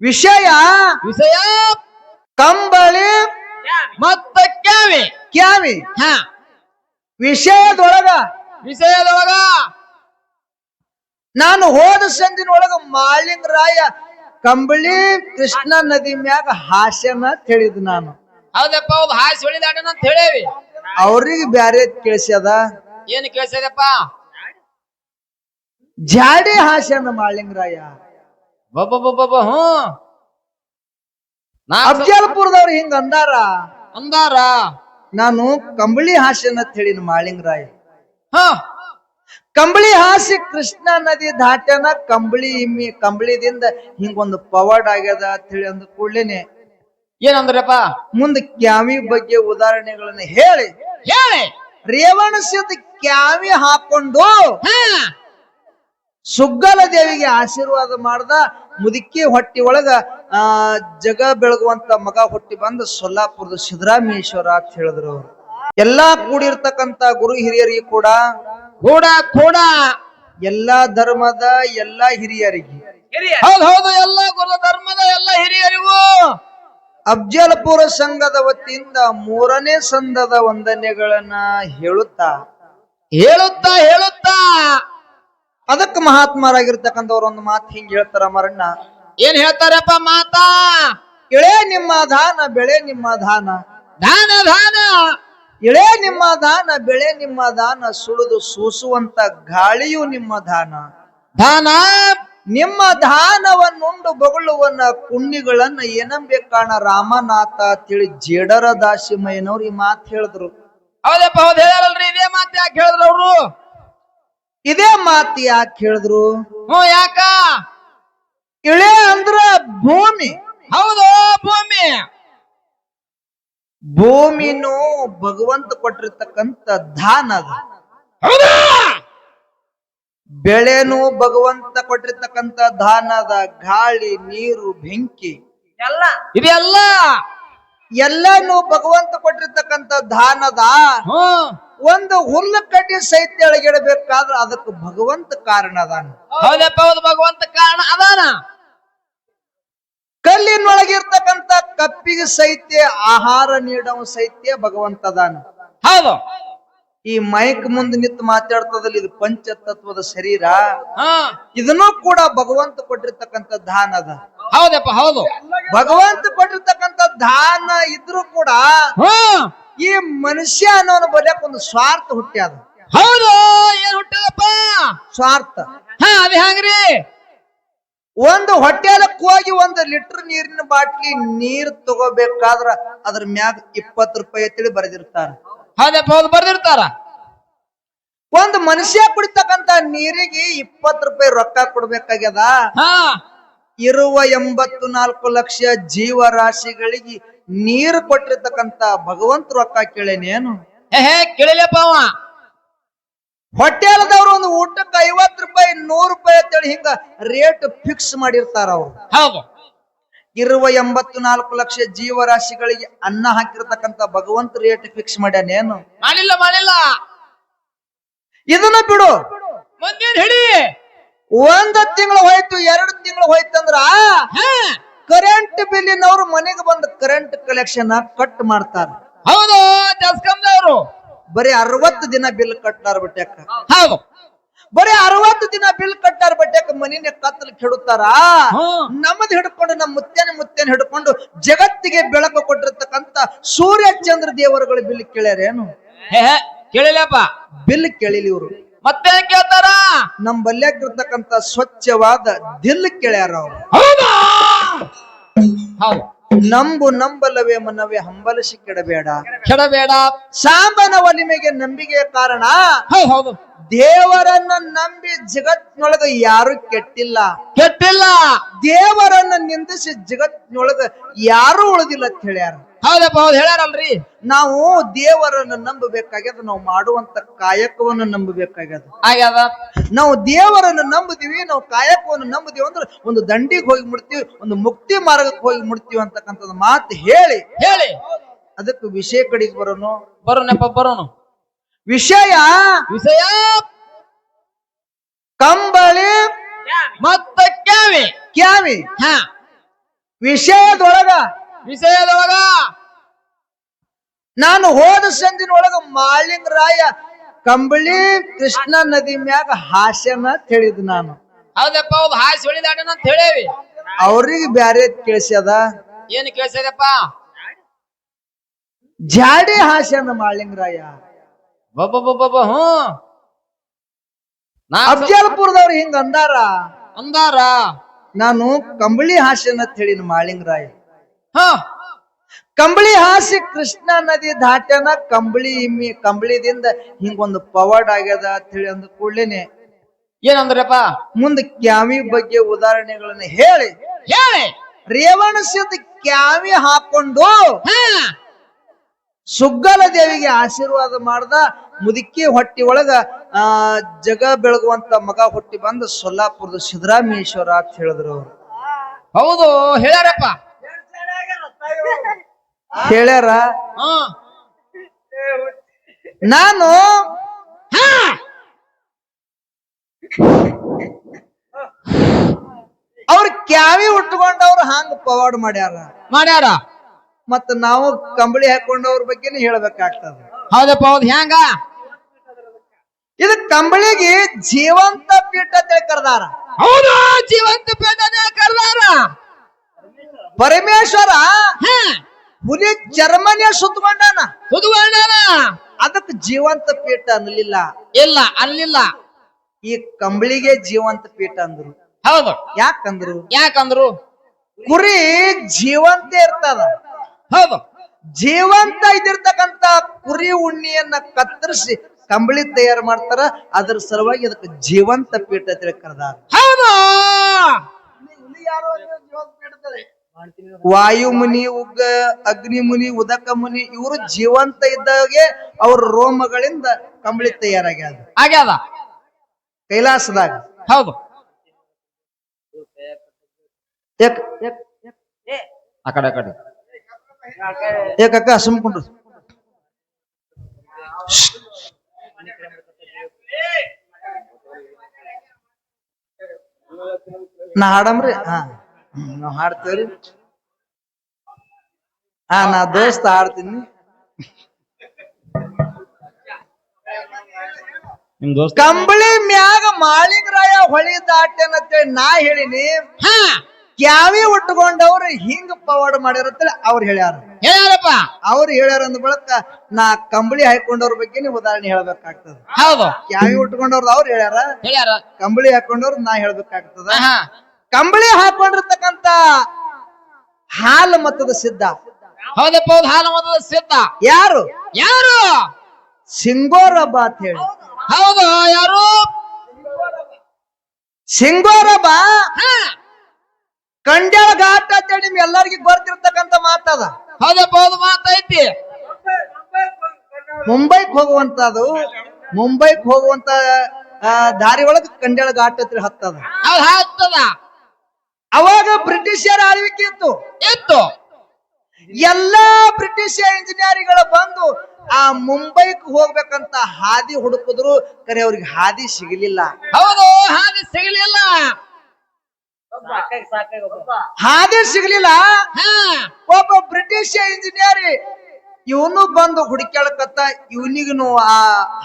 ವಿಷಯ ವಿಷಯ ಕಂಬಳಿ ಮತ್ತ ಕ್ಯಾವಿ. ಕ್ಯಾವಿ. ಹ. ವಿಷಯದೊಳಗ ವಿಷಯದೊಳಗ. ನಾನು ಹೋದ ಸಂದಿನೊಳಗ ಮಾಳಿಂಗರಾಯ ಕಂಬಳಿ ಕೃಷ್ಣ ನದಿ ಮ್ಯಾಗ ಹಾಸ್ಯನ ತಿಳಿದ್ ನಾನು. ಹೌದಪ್ಪ ಹೌದು. ಹಾಸಿ ಹೊಳಿದಾಟನ ಅಂತ ಹೇಳೇವಿ ಅವ್ರಿಗೆ ಬ್ಯಾರೆ ಕೇಳಿಸ್ಯದ ಏನ್ ಕೇಳಿಸ್ಯದಪ್ಪ? ಜಾಡಿ ಹಾಸ್ಯನ ಮಾಳಿಂಗರಾಯ. ಬಬ್ಬ ಹ್ಞೂ. ನಾ ಅಫ್ಜಲ್ಪುರದವ್ರು ಹಿಂಗ ಅಂದಾರ? ಅಂದಾರ. ನಾನು ಕಂಬಳಿ ಹಾಸ್ಯನ ಹೇಳಿನ ಮಾಳಿಂಗರಾಯ. ಹಾ. ಕಂಬಳಿ ಹಾಸಿ ಕೃಷ್ಣ ನದಿ ದಾಟ್ಯಾನ ಕಂಬಳಿ ಇಮ್ಮಿ ಕಂಬಳಿದಿಂದ ಹಿಂಗೊಂದು ಪವಾಡ್ ಆಗ್ಯದ ಅಂತ ಹೇಳಿ ಅಂದ ಕೂಡ್ಲೇನೆ. ಏನಂದ್ರಪ್ಪ? ಮುಂದೆ ಕ್ಯಾವಿ ಬಗ್ಗೆ ಉದಾಹರಣೆಗಳನ್ನ ಹೇಳಿ. ಹೇಳಿ. ರೇವಣ ಸಿದ್ಧ ಕ್ಯಾವಿ ಹಾಕೊಂಡು ಹ. ಸುಗ್ಗಲ ದೇವಿಗೆ ಆಶೀರ್ವಾದ ಮಾಡ್ದ ಮುದುಕಿ ಹೊಟ್ಟಿ ಒಳಗ ಆ ಜಗ ಬೆಳಗುವಂತ ಮಗ ಹುಟ್ಟಿ ಬಂದ ಸೊಲ್ಲಾಪುರದ ಸಿದ್ದರಾಮೇಶ್ವರ ಅಂತ ಹೇಳಿದ್ರು ಅವ್ರು. ಎಲ್ಲಾ ಕೂಡಿರ್ತಕ್ಕಂತ ಗುರು ಹಿರಿಯರಿಗೆ ಕೂಡ ಕೂಡ ಕೂಡ. ಎಲ್ಲಾ ಧರ್ಮದ ಎಲ್ಲಾ ಹಿರಿಯರಿಗೆ. ಹೌದು ಹೌದು ಎಲ್ಲ ಗುರು ಧರ್ಮದ ಎಲ್ಲ ಹಿರಿಯರಿಗೂ. ಅಫ್ಜಲ್ಪುರ ಸಂಘದ ವತಿಯಿಂದ ಮೂರನೇ ಸಂಘದ ವಂದನೆಗಳನ್ನ ಹೇಳುತ್ತಾ? ಹೇಳುತ್ತಾ ಹೇಳುತ್ತಾ. ಅದಕ್ಕೆ ಮಹಾತ್ಮರಾಗಿರ್ತಕ್ಕಂಥವ್ರು ಒಂದು ಮಾತು ಹಿಂಗ್ ಹೇಳ್ತಾರ ಮರಣ್ಣ ಏನ್ ಹೇಳ್ತಾರಪ್ಪ ಮಾತಾ? ಎಳೆ ನಿಮ್ಮ ದಾನ ಬೆಳೆ ನಿಮ್ಮ ದಾನ ದಾನ ದಾನ. ಇಳೆ ನಿಮ್ಮ ದಾನ ಬೆಳೆ ನಿಮ್ಮ ದಾನ ಸುಳಿದು ಸೂಸುವಂತ ಗಾಳಿಯು ನಿಮ್ಮ ದಾನ ದಾನ. ನಿಮ್ಮ ದಾನವನ್ನುಂಡು ಬಗಳುವನ್ನ ಪುಣ್ಯಗಳನ್ನ ಏನಂಬೆ ಕಾಣ ರಾಮನಾಥ ತಿಳಿ ಜೇಡರ ದಾಸಿಮಯ್ಯನವ್ರು ಈ ಮಾತು ಹೇಳಿದ್ರು. ಹೌದಪ್ಪ ಹೌದು ಹೇಳಲ್ರಿ ಇದೇ ಮಾತು ಯಾಕೆ ಹೇಳಿದ್ರು ಅವ್ರು? ಇದೇ ಮಾತು ಯಾಕೆ ಹೇಳಿದ್ರು? ಹ್ಞೂ ಯಾಕ? ಇಳೆ ಅಂದ್ರ ಭೂಮಿ. ಹೌದು ಭೂಮಿ. ಭೂಮಿನೂ ಭಗವಂತ ಕೊಟ್ಟಿರ್ತಕ್ಕಂಥ ದಾನ ಅದು. ಹೌದಾ! ಬೆಳೆನೂ ಭಗವಂತ ಕೊಟ್ಟಿರ್ತಕ್ಕಂಥ ಅದ. ಗಾಳಿ ನೀರು ಬೆಂಕಿ. ಇದೆಲ್ಲ ಎಲ್ಲಾನು ಭಗವಂತ ಕೊಟ್ಟಿರ್ತಕ್ಕಂಥ ದಾನದ ಹ್ಮ್ ಒಂದು ಹುಲ್ಲು ಕಡ್ಡಿ ಸಹಿತ ಎಳಗಿಡಬೇಕಾದ್ರೆ ಅದಕ್ಕೆ ಭಗವಂತ ಕಾರಣ ಅದಾನ. ಹೌದಪ್ಪ ಹೌದು ಭಗವಂತ ಕಾರಣ ಅದಾನ. ಕಲ್ಲಿನೊಳಗಿರ್ತಕ್ಕಂತ ಕಪ್ಪಿಗೆ ಸೈತ್ಯ ಆಹಾರ ನೀಡವ ಸೈತ್ಯ ಭಗವಂತ ಅದಾನ. ಹೌದು. ಈ ಮೈಕ್ ಮುಂದೆ ನಿಂತು ಮಾತಾಡ್ತದಲ್ಲ ಇದು ಪಂಚತತ್ವದ ಶರೀರ. ಇದನ್ನು ಕೂಡ ಭಗವಂತ ಕೊಟ್ಟಿರ್ತಕ್ಕಂಥ ದಾನ ಅದ. ಹೌದಪ್ಪ ಹೌದು. ಭಗವಂತ ಕೊಟ್ಟಿರ್ತಕ್ಕಂಥ ದಾನ ಇದ್ರೂ ಕೂಡ ಈ ಮನುಷ್ಯ ಅನ್ನೋನ ಬಲಿಯಕ್ ಒಂದು ಸ್ವಾರ್ಥ ಹುಟ್ಟ್ಯಾದ ಹೌದು ಏನ್ ಹುಟ್ಟಿದಪ್ಪ? ಸ್ವಾರ್ಥ. ಹಾ ಅದೇ ಹಂಗ್ರಿ ಒಂದು ಹೊಟ್ಟೆಲಕ್ ಹೋಗಿ ಒಂದು ಲೀಟರ್ ನೀರಿನ ಬಾಟ್ಲಿ ನೀರ್ ತಗೋಬೇಕಾದ್ರ ಅದ್ರ ಮ್ಯಾಗ ಇಪ್ಪತ್ತು ರೂಪಾಯಿ ತಿಳಿ ಬರೆದಿರ್ತಾರ. ಹೌದಪ್ಪ ಹೌದು ಬರ್ದಿರ್ತಾರ. ಒಂದು ಮನುಷ್ಯ ಕುಡಿತಕ್ಕಂತ ನೀರಿಗೆ ಇಪ್ಪತ್ತು ರೂಪಾಯಿ ರೊಕ್ಕ ಕೊಡ್ಬೇಕಾಗ್ಯದ? ಹಾ. ಇರುವ ಎಂಬತ್ತು ನಾಲ್ಕು ಲಕ್ಷ ಜೀವರಾಶಿಗಳಿಗೆ ನೀರು ಕೊಟ್ಟಿರ್ತಕ್ಕಂತ ಭಗವಂತ ರೊಕ್ಕ ಕೇಳೇನೇನು ಹೇ ಹೇ ಕೇಳಿಲ್ಲಪ್ಪ ಅವ. ಹೊಟ್ಟೆಲದವ್ರು ಒಂದು ಊಟಕ್ಕೆ ಐವತ್ತು ರೂಪಾಯಿ ನೂರು ರೂಪಾಯಿ ಅಂತೇಳಿ ಹಿಂಗ ರೇಟ್ ಫಿಕ್ಸ್ ಮಾಡಿರ್ತಾರ ಅವ್ರು. ಹೌದು. ಇರುವ ಎಂಬತ್ತು ನಾಲ್ಕು ಲಕ್ಷ ಜೀವರಾಶಿಗಳಿಗೆ ಅನ್ನ ಹಾಕಿರ್ತಕ್ಕಂತ ಭಗವಂತ ರೇಟ್ ಫಿಕ್ಸ್ ಮಾಡ್ಯಾನೇನು ಮಾಡಿಲ್ಲ ಮಾಡಿಲ್ಲ. ಇದನ್ನ ಬಿಡು. ಮುಂದೇನ್ ಹೇಳಿ ಒಂದ್ ತಿಂಗಳು ಹೋಯ್ತು ಎರಡು ತಿಂಗಳು ಹೋಯ್ತಂದ್ರ ಹಾ. ಕರೆಂಟ್ ಬಿಲ್ಲಿನವ್ರು ಮನೆಗೆ ಬಂದು ಕರೆಂಟ್ ಕಲೆಕ್ಷನ್ ಕಟ್ ಮಾಡ್ತಾರ. ಹೌದು ಅವರು ಬರೀ ಅರವತ್ತು ದಿನ ಬಿಲ್ ಕಟ್ಟಾರ ಬಟ್ಯಾಕ. ಹೌದು. ಬರೀ ಅರವತ್ತು ದಿನ ಬಿಲ್ ಕಟ್ಟಾರ ಬಟ್ಯಾಕ ಮನಿನ ಕತ್ತಲು ಕೆಡುತ್ತಾರ. ನಮ್ಮದ್ ಹಿಡ್ಕೊಂಡು ನಮ್ಮ ಮುತ್ತೇನ ಮುತ್ತೇನ ಹಿಡ್ಕೊಂಡು ಜಗತ್ತಿಗೆ ಬೆಳಕು ಕೊಟ್ಟಿರ್ತಕ್ಕಂತ ಸೂರ್ಯ ಚಂದ್ರ ದೇವರುಗಳ ಬಿಲ್ ಕೇಳ್ಯಾರೇನು ಕೇಳಿಲ್ಲಪ್ಪ. ಬಿಲ್ ಕೇಳಿಲಿ ಇವರು. ಮತ್ತೆ ಕೇಳ್ತಾರ? ನಮ್ ಬಲ್ಯಾಕಿರ್ತಕ್ಕಂತ ಸ್ವಚ್ಛವಾದ ದಿಲ್ ಕೇಳ್ಯಾರ ಅವ್ರು. ಹೌದಾ. ನಂಬು ನಂಬಲವೇ ಮನವೇ ಹಂಬಲಿಸಿ ಕೆಡಬೇಡ. ಕೆಡಬೇಡ. ಸಾಂಬನ ಒಲಿಮೆಗೆ ನಂಬಿಕೆ ಕಾರಣ? ಹೌದು ಹೌದು. ದೇವರನ್ನ ನಂಬಿ ಜಗತ್ನೊಳಗ ಯಾರು ಕೆಟ್ಟಿಲ್ಲ. ಕೆಟ್ಟಿಲ್ಲ. ದೇವರನ್ನ ನಿಂದಿಸಿ ಜಗತ್ನೊಳಗ ಯಾರು ಉಳಿದಿಲ್ಲ ಅಂತ ಹೇಳ್ಯಾರ. ಹೌದಪ್ಪ ಹೌದು ಹೇಳ್ಯಾರಲ್ರಿ ನಾವು ದೇವರನ್ನ ನಂಬಬೇಕಾಗ್ಯದ ನಾವು ಮಾಡುವಂತ ಕಾಯಕವನ್ನ ನಂಬಬೇಕಾಗ್ಯದ. ಆಗ್ಯದ? ನಾವು ದೇವರನ್ನ ನಂಬುದೀವಿ ನಾವು ಕಾಯಕವನ್ನು ನಂಬುದೀವಿ ಅಂದ್ರೆ ಒಂದು ದಂಡಿಗೆ ಹೋಗಿ ಮುಡ್ತೀವಿ ಒಂದು ಮುಕ್ತಿ ಮಾರ್ಗಕ್ಕೆ ಹೋಗಿ ಮುಡ್ತೀವಿ ಅಂತಕ್ಕಂಥದ್ದು ಮಾತು ಹೇಳಿ. ಹೇಳಿ. ಅದಕ್ಕೆ ವಿಷಯ ಕಡೆಗೆ ಬರೋನು? ಬರೋಣಪ್ಪ ಬರೋಣ ವಿಷಯ? ವಿಷಯ? ಕಂಬಳಿ ಮತ್ತ ಕ್ಯಾವಿ. ಕ್ಯಾವಿ. ಹಾ. ವಿಷಯದೊಳಗ ವಿಷಯದೊಳಗ ನಾನು ಹೋದ ಸಂದಿನೊಳಗ ಮಾಲಿಂಗರಾಯ ಕಂಬಳಿ ಕೃಷ್ಣ ನದಿ ಮ್ಯಾಗ ಹಾಸ್ಯನ ತಿಳಿದ್ ನಾನು. ಹೌದಪ್ಪ ಹೌದು ಹಾಸಿ ಹೊಳಿದಾಡನ ಅಂತ ಹೇಳೇವಿ. ಅವ್ರಿಗೆ ಬ್ಯಾರೆ ಕೇಳಿಸ್ಯದ? ಏನ್ ಕೇಳಿಸ್ಯದಪ್ಪ? ಜಾಡಿ ಹಾಸ್ಯನ ಮಾಳಿಂಗರಾಯ ಬಬ್ಬ ಹ್ಮ್ ನಾ ಅಫ್ಜಲ್ಪುರದವ್ರು ಹಿಂಗ ಅಂದಾರ? ಅಂದಾರ? ನಾನು ಕಂಬಳಿ ಹಾಸ್ಯನ ಹೇಳಿನ ಮಾಳಿಂಗರಾಯ ಹ. ಕಂಬಳಿ ಹಾಸಿ ಕೃಷ್ಣ ನದಿ ದಾಟ್ಯಾನ ಕಂಬಳಿ ಇಮ್ಮಿ ಕಂಬಳಿದಿಂದ ಹಿಂಗೊಂದು ಪವಾಡ್ ಆಗ್ಯದ ಅಂತ ಹೇಳಿ ಅಂದ ಕೂಡ್ಲೇನೆ. ಏನಂದ್ರಪ್ಪ? ಮುಂದೆ ಕ್ಯಾವಿ ಬಗ್ಗೆ ಉದಾಹರಣೆಗಳನ್ನ ಹೇಳಿ. ಹೇಳಿ. ರೇವಣ ಸಿದ್ಧ ಕ್ಯಾವಿ ಹಾಕೊಂಡು ಹ. ಸುಗ್ಗಲ ದೇವಿಗೆ ಆಶೀರ್ವಾದ ಮಾಡ್ದ ಮುದುಕಿ ಹೊಟ್ಟಿ ಒಳಗ ಆ ಜಗ ಬೆಳಗುವಂತ ಮಗ ಹುಟ್ಟಿ ಬಂದ ಸೊಲ್ಲಾಪುರದ ಸಿದ್ದರಾಮೇಶ್ವರ ಅಂತ ಹೇಳಿದ್ರು ಅವರು. ಹೌದು ಹೇಳ್ಯಾರಪ್ಪ. ಹೇಳ್ಯಾರ? ನಾನು ಅವ್ರ ಕ್ಯಾವಿ ಉಟ್ಕೊಂಡವ್ರು ಹಾಂಗ ಪವಾಡ್ ಮಾಡ್ಯಾರ. ಮಾಡ್ಯಾರ? ಮತ್ತ ನಾವು ಕಂಬಳಿ ಹಾಕೊಂಡವ್ರ ಬಗ್ಗೆನೇ ಹೇಳ್ಬೇಕಾಗ್ತದ. ಹೌದಪ್ಪ ಹೌದು. ಹೆಂಗ ಇದು ಕಂಬಳಿಗೆ ಜೀವಂತ ಪೀಠ ಅಂತ ಕರ್ದಾರ. ಹೌದು ಜೀವಂತ ಪೀಠ ಕರ್ದಾರ. ಪರಮೇಶ್ವರ ಹುಲಿ ಚರ್ಮನೆ ಸುತ್ತಕೊಂಡಾನ ಸುತ್ತಕೊಂಡಾನ ಅದಕ್ಕೆ ಜೀವಂತ ಪೀಠ ಅನ್ನಲಿಲ್ಲ. ಇಲ್ಲ ಅಲ್ಲಿಲ್ಲ ಈ ಕಂಬಳಿಗೆ ಜೀವಂತ ಪೀಠ ಅಂದ್ರು. ಹೌದು. ಯಾಕಂದ್ರು? ಯಾಕಂದ್ರು? ಕುರಿ ಜೀವಂತ ಇರ್ತದ. ಹೌದು. ಜೀವಂತ ಇದಿರ್ತಕ್ಕಂತ ಕುರಿ ಉಣ್ಣಿಯನ್ನ ಕತ್ತರಿಸಿ ಕಂಬಳಿ ತಯಾರು ಮಾಡ್ತಾರ. ಅದ್ರ ಸಲುವಾಗಿ ಅದಕ್ಕೆ ಜೀವಂತ ಪೀಠ ಅಂತ ಕರೆದಾರ. ಹೌದು. ವಾಯು ಮುನಿ ಉಗ್ಗ ಅಗ್ನಿ ಮುನಿ ಉದಕ ಮುನಿ ಇವರು ಜೀವಂತ ಇದ್ದಾಗೆ ಅವ್ರ ರೋಮಗಳಿಂದ ಕಂಬಳಿ ತಯಾರಾಗ್ಯದ. ಆಗ್ಯಾದ? ಕೈಲಾಸದಾಗ. ಹೌದು. ಆ ಕಡೆ ಆ ಕಡೆ. ಯಾಕಕ್ಕ ಸುಮ್ಕೊಂಡ್ರು ನಾ ಹಾಡಮ್ರಿ ಹಾ. ನಾವ್ ಹಾಡ್ತೇವ್ರಿ? ಹಾ ನಾ ದೋಸ್ತ ಹಾಡ್ತೀನಿ. ಕಂಬಳಿ ಮ್ಯಾಗ ಮಾಳಿಗರಾಯ ಹೊಳಿ ದಾಟ್ಯಾನ ಅಂತೇಳಿ ನಾ ಹೇಳಿನಿ. ಹಾ. ಕ್ಯಾವಿ ಉಟ್ಕೊಂಡವ್ರು ಹಿಂಗ ಪವಾಡ ಮಾಡಿರತ್ತೇಳಿ ಅವ್ರು ಹೇಳ್ಯಾರ. ಹೇಳ್ಯಾರಪ್ಪ. ಅವ್ರು ಹೇಳ್ಯಾರ ಅಂದ ಬಳಕ ನಾ ಕಂಬಳಿ ಹಾಕೊಂಡವ್ರ ಬಗ್ಗೆ ಉದಾಹರಣೆ ಹೇಳ್ಬೇಕಾಗ್ತದ. ಹೌದು. ಕ್ಯಾವಿ ಉಟ್ಕೊಂಡವ್ರು ಅವ್ರು ಹೇಳ್ಯಾರ. ಹೇಳ್ಯಾರ. ಕಂಬಳಿ ಹಾಕೊಂಡವ್ರು ನಾ ಹೇಳ್ಬೇಕಾಗ್ತದ. ಹಾ. ಕಂಬಳಿ ಹಾಕೊಂಡಿರ್ತಕ್ಕಂತ ಹಾಲು ಮತದ ಸಿದ್ಧ. ಹೌದಪ್ಪ ಹೌದು ಹಾಲು ಮತದ ಸಿದ್ಧ. ಯಾರು? ಯಾರು? ಸಿಂಗೋರಬ್ಬ ಅಂತ ಹೇಳಿ. ಹೌದು ಯಾರು? ಸಿಂಗೋರಬ್ಬ ಬಾ. ಕಂಡ್ಯಾಳ ಅಂತ ಹೇಳಿ ನಿಮ್ ಎಲ್ಲರಿಗೂ ಗೊತ್ತಿರ್ತಕ್ಕಂತ ಮಾತದ ಹೌದಪ್ಪ ಹೌದು ಮಾತೈತಿ ಮುಂಬೈಕ್ ಹೋಗುವಂತದು ಮುಂಬೈಕ್ ಹೋಗುವಂತ ದಾರಿ ಒಳಗ ಕಂಡ್ಯಾಳ ಘಾಟ್ ಅಂತ ಹತ್ತದ. ಅವಾಗ ಬ್ರಿಟಿಷರ ಆಳ್ವಿಕೆ ಇತ್ತು. ಇತ್ತು. ಎಲ್ಲಾ ಬ್ರಿಟಿಷ್ ಇಂಜಿನಿಯರ್ಗಳು ಬಂದು ಆ ಮುಂಬೈಕ್ ಹೋಗ್ಬೇಕಂತ ಹಾದಿ ಹುಡುಕಿದ್ರು. ಕರೆ ಅವ್ರಿಗೆ ಹಾದಿ ಸಿಗಲಿಲ್ಲ. ಹೌದು ಹಾದಿ ಸಿಗಲಿಲ್ಲ. ಹಾದಿ ಸಿಗಲಿಲ್ಲ. ಹಾ. ಒಬ್ಬ ಬ್ರಿಟಿಷ್ ಇಂಜಿನಿಯರ್ ಇವನು ಬಂದು ಹುಡುಕ್ಯಾಳಕತ್ತ ಇವನಿಗೂ ಆ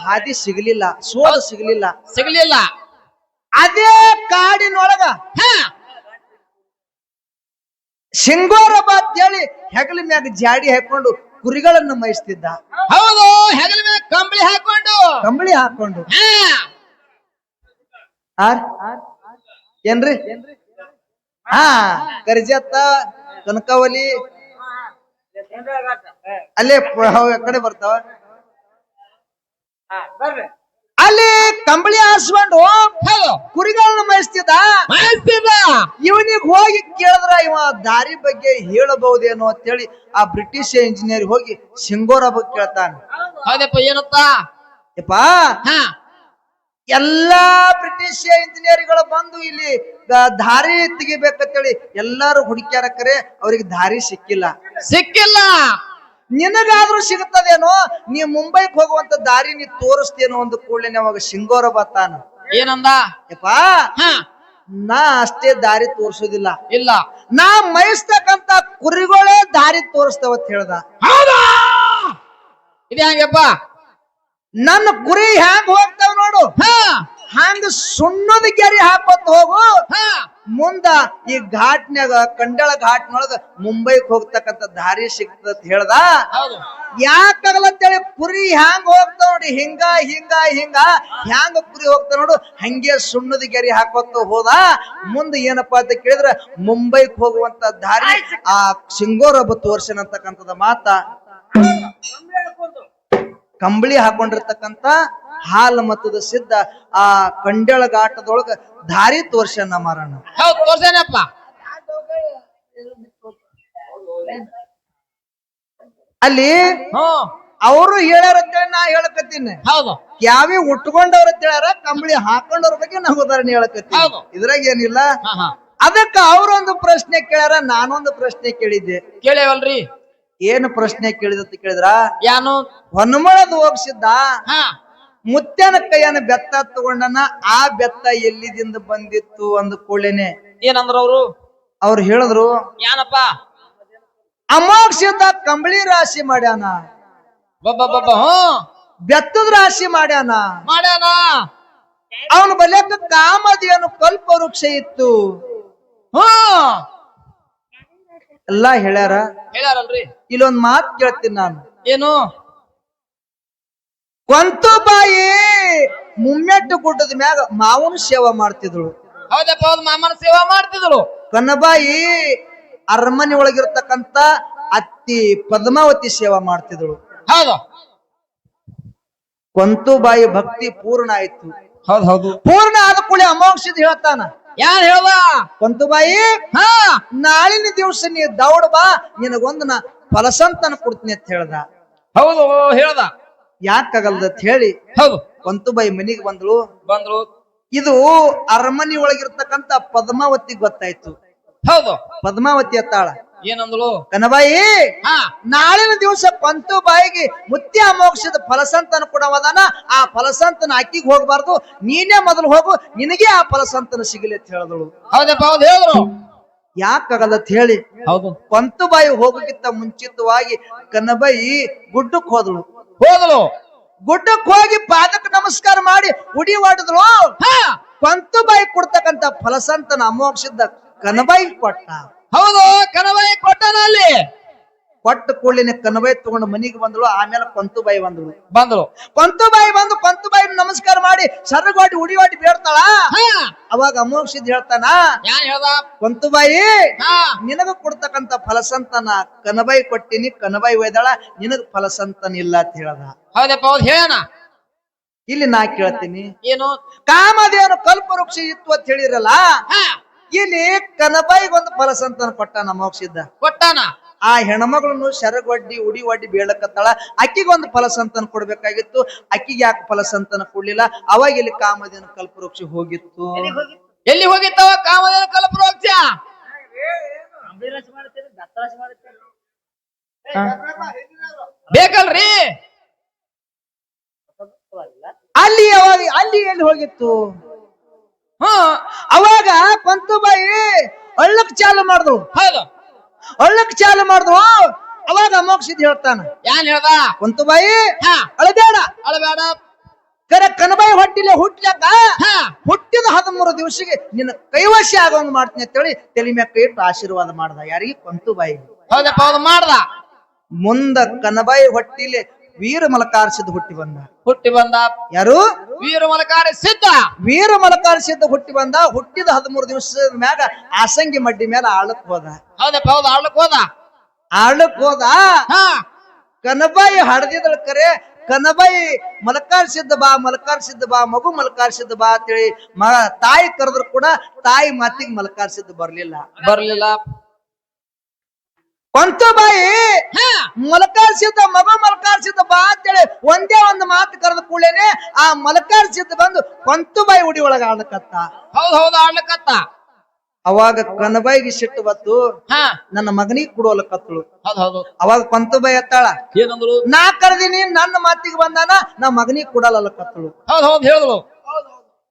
ಹಾದಿ ಸಿಗಲಿಲ್ಲ ಸೋಲ ಸಿಗಲಿಲ್ಲ. ಸಿಗಲಿಲ್ಲ. ಅದೇ ಕಾಡಿನೊಳಗ ಹಾ ಸಿಂಗೋರಬ ಅಂತ ಹೇಳಿ ಹೆಗಲ ಮ್ಯಾಗ ಜಾಡಿ ಹಾಕೊಂಡು ಕುರಿಗಳನ್ನು ಮೈಸ್ತಿದ್ದ ಹೌದು ಹೆಗಲ ಮ್ಯಾಗ ಕಂಬಳಿ ಹಾಕೊಂಡು. ಕಂಬಳಿ ಹಾಕೊಂಡು. ಆರ್? ಏನ್ರಿ? ಹಾ ಕರಿಜತ್ತ ಕನಕವಲಿ. ಅಲ್ಲೇ ಕಡೆ ಬರ್ತಾವ. ಅಲ್ಲಿ ಕಂಬಳಿ ಹಾಸ್ಕೊಂಡು ಹೌದು ಕುರಿಗಳನ್ನ ಮೇಯಿಸ್ತಿದ್ದ? ಮಾಸ್ತಿದ ಇವನಿಗೆ ಹೋಗಿ ಕೇಳಿದ್ರ ಇವ ದಾರಿ ಬಗ್ಗೆ ಹೇಳಬಹುದೇನೋ ಅಂತೇಳಿ ಆ ಬ್ರಿಟಿಷ್ ಇಂಜಿನಿಯರ್ ಹೋಗಿ ಸಿಂಗೋರ ಬಗ್ಗೆ ಕೇಳ್ತಾನೆ. ಹೌದಪ್ಪ ಏನಪ್ಪ? ಯಪ್ಪ ಹಾ. ಎಲ್ಲಾ ಬ್ರಿಟಿಷ್ ಇಂಜಿನಿಯರ್ಗಳು ಬಂದು ಇಲ್ಲಿ ದಾರಿ ತೆಗಿಬೇಕಂತೇಳಿ ಎಲ್ಲಾರು ಹುಡುಕ್ಯಾರ ಕರೆ ಅವ್ರಿಗೆ ದಾರಿ ಸಿಕ್ಕಿಲ್ಲ. ಸಿಕ್ಕಿಲ್ಲ. ನಿನಗಾದ್ರೂ ಸಿಗುತ್ತದೇನೋ ನೀ ಮುಂಬೈಗೆ ಹೋಗುವಂತ ದಾರಿ ನೀ ತೋರಿಸ್ತೇನೋ ಒಂದು ಕೂಡಲೇ ಅವಾಗ ಸಿಂಗೋರ ಬತ್ತಾನ ಏನಂದ? ಯಪ್ಪ ಹಾ. ನಾ ಅಷ್ಟೇ ದಾರಿ ತೋರಿಸೋದಿಲ್ಲ. ಇಲ್ಲ. ನಾ ಮೈಸ್ತಕ್ಕಂತ ಕುರಿಗಳೇ ದಾರಿ ತೋರಿಸ್ತಾವ ಅಂತ ಹೇಳ್ದ. ಇದು ಹೆಂಗಪ್ಪ? ನನ್ನ ಕುರಿ ಹ್ಯಾಂಗ ಹೋಗ್ತಾವ ನೋಡು. ಹಾ. ಹಂಗ ಸುಣ್ಣದ ಗೆರಿ ಹಾಕೋತ್ ಹೋಗು. ಹಾ. ಮುಂದ ಈ ಘಾಟ್ನ್ಯಾಗ ಕಂಡಳ ಘಾಟ್ನೊಳಗ ಮುಂಬೈಗ್ ಹೋಗ್ತಕ್ಕಂತ ದಾರಿ ಸಿಗ್ತದ ಹೇಳ್ದ? ಯಾಕಾಗಲಂತೇಳಿ ಪುರಿ ಹ್ಯಾಂಗ ಹೋಗ್ತಾವ ನೋಡಿ ಹಿಂಗ ಹಿಂಗ ಹಿಂಗ ಹ್ಯಾಂಗ ಪುರಿ ಹೋಗ್ತ ನೋಡು ಹಂಗೆ ಸುಣ್ಣದ ಗೆರಿ ಹಾಕೋತ ಹೋದ. ಮುಂದ ಏನಪ್ಪಾ ಅಂತ ಕೇಳಿದ್ರ ಮುಂಬೈಗ್ ಹೋಗುವಂತ ದಾರಿ ಆ ಸಿಂಗೋರೊಬ್ಬ ತೋರ್ಸನ್ ಅಂತಕ್ಕಂಥದ ಮಾತ. ಕಂಬಳಿ ಹಾಕೊಂಡಿರ್ತಕ್ಕಂತ ಹಾಲು ಮತ್ತದ ಸಿದ್ಧ ಆ ಕಂಡಳ ಘಾಟದೊಳಗ ದಾರಿ ತೋರ್ಸನ್ನ ಮಾರಣ್ಣ. ಹೌದು ತೋರ್ಸೇನಪ್ಪ ಅಲ್ಲಿ ಅವರು ಅವರು ಹೇಳಿ ನಾ ಹೇಳಕತ್ತೀನಿ. ಹೌದು. ಯಾವಿ ಉಟ್ಕೊಂಡವ್ರ ಹೇಳ್ಯಾರ ಕಂಬಳಿ ಹಾಕೊಂಡವ್ರ ಬಗ್ಗೆ ನಾ ಉದಾಹರಣೆ ಹೇಳಕತ್ತೀನಿ ಹೌದು. ಇದ್ರಾಗ ಏನಿಲ್ಲ? ಅದಕ್ಕ ಅವ್ರೊಂದು ಪ್ರಶ್ನೆ ಕೇಳ್ಯಾರ ನಾನೊಂದು ಪ್ರಶ್ನೆ ಕೇಳಿದ್ದೆ. ಕೇಳೇವಲ್ರಿ? ಏನು ಪ್ರಶ್ನೆ ಕೇಳಿದಂತ ಕೇಳಿದ್ರ? ಯಾನು? ಹೊನ್ಮಳದ ಹೋಗ್ಸಿದ್ದ? ಹಾ. ಮುತ್ಯನ ಕೈಯನ ಬೆತ್ತ ತಗೊಂಡನ ಆ ಬೆತ್ತ ಎಲ್ಲಿದಿಂದ ಬಂದಿತ್ತು ಅಂದ ಕೂಡಲೇನೆ ಏನಂದ್ರ ಅವರು? ಅವ್ರು ಹೇಳಿದ್ರು ಏನಪ್ಪ ಅಮೋಕ್ಷಿತ ಕಂಬಳಿ ರಾಶಿ ಮಾಡ್ಯಾನ. ಬಬ್ಬ ಬೆತ್ತದ ರಾಶಿ ಮಾಡ್ಯಾನ. ಮಾಡ್ಯಾನ? ಅವನ ಬಲ್ಯಕ ಕಾಮದೇನು ಕಲ್ಪ ವೃಕ್ಷ ಇತ್ತು. ಹ್ಮ್ ಎಲ್ಲಾ ಹೇಳ್ಯಾರ? ಹೇಳ್ಯಾರಲ್ರಿ. ಇಲ್ಲೊಂದ್ ಮಾತ್ ಕೇಳ್ತೀನಿ ನಾನು. ಏನು? ಕೊಂತು ಬಾಯಿ ಮುಮ್ಮೆಟ್ಟು ಗುಡ್ಡದ ಮ್ಯಾಗ ಮಾವನ ಸೇವಾ ಮಾಡ್ತಿದ್ಳು. ಹೌದಪ್ಪ ಹೌದು ಮಾಮನ ಸೇವಾ ಮಾಡ್ತಿದ್ರು ಕನ್ನಬಾಯಿ ಅರಮನೆ ಒಳಗಿರ್ತಕ್ಕಂತ ಅತ್ತಿ ಪದ್ಮಾವತಿ ಸೇವಾ ಮಾಡ್ತಿದ್ಳು. ಹೌದು. ಕೊಂತುಬಾಯಿ ಭಕ್ತಿ ಪೂರ್ಣ ಆಯ್ತು. ಹೌದು ಹೌದು. ಪೂರ್ಣ ಆದ ಕೂಡಲೇ ಅಮೋಕ್ಷದ ಹೇಳ್ತಾನ. ಯಾರು ಹೇಳ್ದ? ಕೊಂತುಬಾಯಿ ಹಾ. ನಾಳಿನ ದಿವಸ ನೀ ದೌಡ್ ಬಾ ನಿನಗೊಂದು ನಾ ಫಲಸಂತನ ಕೊಡ್ತೀನಿ ಅಂತ ಹೇಳ್ದ. ಹೌದು ಹೇಳ್ದ. ಯಾಕಾಗಲ್ದ ಅಂತ ಹೇಳಿ ಹೌದು. ಕೊಂತುಬಾಯಿ ಮನಿಗೆ ಬಂದಳು ಬಂದಳು ಇದು ಅರಮನೆ ಒಳಗಿರ್ತಕ್ಕಂತ ಪದ್ಮಾವತಿ ಗೊತ್ತಾಯ್ತು. ಹೌದು. ಪದ್ಮಾವತಿ ಅತ್ತಾಳ. ಏನಂದ್ಲು? ಕನಬಾಯಿ ಹಾ. ನಾಳಿನ ದಿವಸ ಪಂತು ಬಾಯಿಗೆ ಮುತ್ಯ ಮೋಕ್ಷದ ಫಲಸಂತನ ಕೂಡ ಅದಾನ ಆ ಫಲಸಂತನ ಅಕ್ಕಿಗೆ ಹೋಗ್ಬಾರ್ದು. ನೀನೇ ಮೊದಲು ಹೋಗು. ನಿನಗೆ ಆ ಫಲಸಂತನ ಸಿಗಲಿ ಅಂತ ಹೇಳಿದಳು. ಹೌದಪ್ಪ ಹೌದು ಹೇಳಿದ್ರು. ಯಾಕಾಗಲ್ಲ ಅಂತ ಹೇಳಿ ಹೌದು. ಪಂತು ಬಾಯಿ ಹೋಗಕ್ಕಿಂತ ಮುಂಚಿತವಾಗಿ ಕನಬಾಯಿ ಗುಡ್ಡಕ್ಕೆ ಹೋದಳು. ಹೋದಳು. ಗುಡ್ಡಕ್ಕೆ ಹೋಗಿ ಪಾದಕ್ಕೆ ನಮಸ್ಕಾರ ಮಾಡಿ ಉಡಿ ಹೊಡೆದ್ರು ಹಾ. ಪಂತು ಬಾಯಿ ಕೊಡ್ತಕ್ಕಂತ ಫಲಸಂತನ ಅಮೋಕ್ಷದ ಕನಬಾಯಿ ಕೊಟ್ಟ. ಹೌದು ಕನಬಾಯಿ ಕೊಟ್ಟನ ಅಲ್ಲಿ ಕೊಟ್ಟ ಕೂಡಲಿನ ಕನ್ವೈ ತಗೊಂಡು ಮನಿಗೆ ಬಂದಳು ಆಮೇಲೆ ಪಂತುಬಾಯಿ ಬಂದಳು. ಬಂದಳು. ಪಂತುಬಾಯಿ ಬಂದು ಪಂತುಬಾಯಿ ನಮಸ್ಕಾರ ಮಾಡಿ ಸರ್ಗೋಟಿ ಉಡಿವಾಟಿ ಬೇಡ್ತಾಳ? ಹಾ. ಅವಾಗ ಅಮೋಕ್ಷಿದ್ ಹೇಳ್ತಾನ ಹಾ. ನಿನಗ ಕೊಡ್ತಕ್ಕಂತ ಫಲಸಂತನ ಕನಬಾಯಿ ಕೊಟ್ಟಿನಿ ಕನಬಾಯಿ ಒಯ್ದಾಳ ನಿನಗ ಫಲಸಂತನ ಇಲ್ಲ ಅಂತ ಹೇಳದ. ಹೌದಪ್ಪ ಹೌದು ಹೇಳೋಣ. ಇಲ್ಲಿ ನಾ ಕೇಳ್ತೀನಿ. ಏನು? ಕಾಮದೇವನು ಕಲ್ಪವೃಕ್ಷ ಇತ್ತು ಅಂತ ಹೇಳಿರಲ್ಲ ಹಾ. ಇಲ್ಲಿ ಕನಬಾಯಿಗೊಂದು ಫಲಸಂತನ ಕೊಟ್ಟಾನ ಮೋಕ್ಷಿದ್ದ ಕೊಟ್ಟಾನ? ಆ ಹೆಣ್ಮಗಳನ್ನು ಶರಗೊಡ್ಡಿ ಉಡಿ ಒಡ್ಡಿ ಬೀಳಕತ್ತಾಳ. ಅಕ್ಕಿಗೆ ಒಂದು ಫಲಸಂತನ ಕೊಡ್ಬೇಕಾಗಿತ್ತು. ಅಕ್ಕಿಗೆ ಯಾಕೆ ಫಲಸಂತನ ಕೊಡ್ಲಿಲ್ಲ? ಅವಾಗ ಇಲ್ಲಿ ಕಾಮದೇನ ಕಲ್ಪವೃಕ್ಷ ಹೋಗಿತ್ತು. ಎಲ್ಲಿ ಹೋಗಿತ್ತವ ಕಾಮದೇನ ಕಲ್ಪವೃಕ್ಷ? ಬೇಕಲ್ರಿ? ಅಲ್ಲಿ ಯಾವಾಗ ಅಲ್ಲಿ ಎಲ್ಲಿ ಹೋಗಿತ್ತು? ಹ ಅವಾಗ ಪಂತುಬಾಯಿ ಅಳ್ಳಕ್ ಚಾಲು ಮಾಡಿದ್ರು ಹೌದು. ಅಳ್ಳಕ್ ಚಾಲು ಮಾಡಿದ್ರು ಅವಾಗ ಮೋಕ್ಷಿದ್ ಹೇಳ್ತಾನ. ಯಾನ್ ಹೇಳ್ದ? ಕೊಂತುಬಾಯಿ ಹಾ. ಅಳಬೇಡ. ಅಳಬೇಡ. ಕರೆ ಕನಬಾಯಿ ಹೊಟ್ಟಿಲೆ ಹುಟ್ಟಲಕ್ಕ ಹಾ. ಹುಟ್ಟಿದ ಹದಿಮೂರು ದಿವಸಿಗೆ ನಿನ್ನ ಕೈವಶ ಆಗೋಂಗ್ ಮಾಡ್ತೀನಿ ಅಂತೇಳಿ ತಲೆ ಮ್ಯಾಗ ಕೈ ಇಟ್ಟು ಆಶೀರ್ವಾದ ಮಾಡ್ದ. ಯಾರಿಗೆ ಕೊಂತುಬಾಯಿ ಹೌದಪ್ಪ ಹೌದು ಮಾಡ್ದ. ಮುಂದ ಕನಬಾಯಿ ಹೊಟ್ಟಿಲೆ ವೀರ ಮಲಕಾರಿಸಿದ ಹುಟ್ಟಿ ಬಂದ. ಹುಟ್ಟಿ ಬಂದ. ಯಾರು? ವೀರ ಮಲಕಾರ ಸಿದ್ಧ ವೀರ ಮಲಕಾರಿಸಿದ ಹುಟ್ಟಿ ಬಂದ. ಹುಟ್ಟಿದ ಹದಿಮೂರು ದಿವಸದ ಮ್ಯಾಗ ಆಸಂಗಿ ಮಡ್ಡಿ ಮೇಲೆ ಆಳಕ್ ಹೋದ. ಹೌದಪ್ಪ ಹೌದ ಆಳಕ್ ಹೋದ. ಆಳಕ್ ಹೋದ? ಹಾ. ಕನಬಾಯಿ ಹಡದಿದಳ ಕರೆ ಕನಬಾಯಿ ಮಲಕಾರಿಸಿದ್ದ ಬಾ ಮಲಕಾರಿಸಿದ್ದ ಬಾ ಮಗು ಮಲಕಾರಿಸಿದ್ದ ಬಾ ಅಂತೇಳಿ ಮ ತಾಯಿ ಕರೆದ್ರು ಕೂಡ ತಾಯಿ ಮಾತಿಗೆ ಮಲಕಾರಿಸಿದ್ದು ಬರ್ಲಿಲ್ಲ. ಬರ್ಲಿಲ್ಲ. ಕೊಂತಬಾಯಿ ಬಾಯಿ. ಮಲಕಾರ್ಸಿದ್ದ ಮಗ ಮಲಕಾರ್ಸಿದ್ದ ಬಾ ಅಂತೇಳಿ ಒಂದೇ ಒಂದು ಮಾತು ಕರೆದ ಕೂಡಲೇನೆ ಆ ಮಲಕಾರ್ಸಿದ್ದ ಬಂದು ಕೊಂತುಬಾಯಿ ಉಡಿ ಒಳಗ ಆಡ್ಲಕತ್ತ. ಹೌದು ಹೌದು ಆಡ್ಲಕತ್ತ. ಅವಾಗ ಕನಬಾಯಿಗೆ ಸಿಟ್ಟು ಬತ್ತು ಹಾ. ನನ್ನ ಮಗನಿಗೆ ಹೌದು ಹೌದು. ಅವಾಗ ಪಂತುಬಾಯಿ ಎತ್ತಾಳ. ಏನಂದ್ರು? ನಾ ಕರೆದಿನಿ ನನ್ನ ಮಾತಿಗೆ ಬಂದಾನ ನಾ ಮಗನಿಗೆ ಕೊಡಲ್ಲಕತ್ತಳು ಹೌದು ಹೌದು ಹೇಳಿದ್ರು.